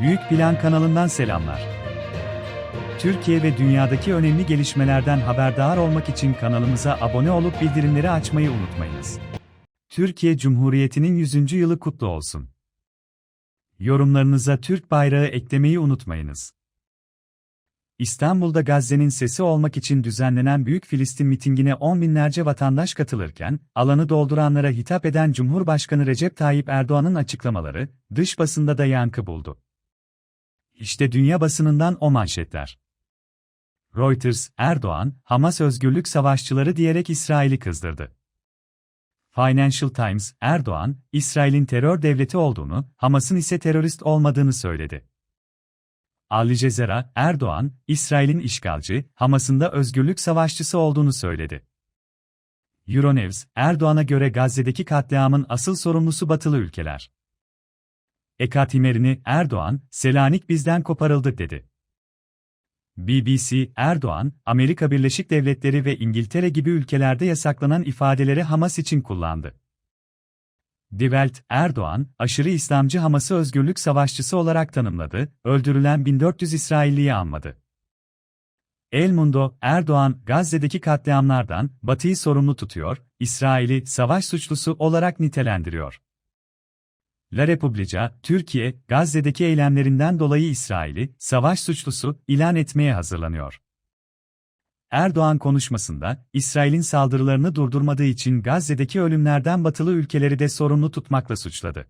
Büyük Plan kanalından selamlar. Türkiye ve dünyadaki önemli gelişmelerden haberdar olmak için kanalımıza abone olup bildirimleri açmayı unutmayınız. Türkiye Cumhuriyeti'nin 100. yılı kutlu olsun. Yorumlarınıza Türk bayrağı eklemeyi unutmayınız. İstanbul'da Gazze'nin sesi olmak için düzenlenen Büyük Filistin mitingine on binlerce vatandaş katılırken, alanı dolduranlara hitap eden Cumhurbaşkanı Recep Tayyip Erdoğan'ın açıklamaları, dış basında da yankı buldu. İşte dünya basınından o manşetler. Reuters, Erdoğan, Hamas özgürlük savaşçıları diyerek İsrail'i kızdırdı. Financial Times, Erdoğan, İsrail'in terör devleti olduğunu, Hamas'ın ise terörist olmadığını söyledi. Al Jazeera, Erdoğan, İsrail'in işgalci, Hamas'ın da özgürlük savaşçısı olduğunu söyledi. Euronews, Erdoğan'a göre Gazze'deki katliamın asıl sorumlusu batılı ülkeler. Ekatimerini, Erdoğan, Selanik bizden koparıldı dedi. BBC, Erdoğan, Amerika Birleşik Devletleri ve İngiltere gibi ülkelerde yasaklanan ifadeleri Hamas için kullandı. Die Erdoğan, aşırı İslamcı Hamas'ı özgürlük savaşçısı olarak tanımladı, öldürülen 1400 İsrailliyi anmadı. El Mundo, Erdoğan, Gazze'deki katliamlardan Batı'yı sorumlu tutuyor, İsrail'i savaş suçlusu olarak nitelendiriyor. La Repubblica, Türkiye, Gazze'deki eylemlerinden dolayı İsrail'i savaş suçlusu ilan etmeye hazırlanıyor. Erdoğan konuşmasında, İsrail'in saldırılarını durdurmadığı için Gazze'deki ölümlerden batılı ülkeleri de sorumlu tutmakla suçladı.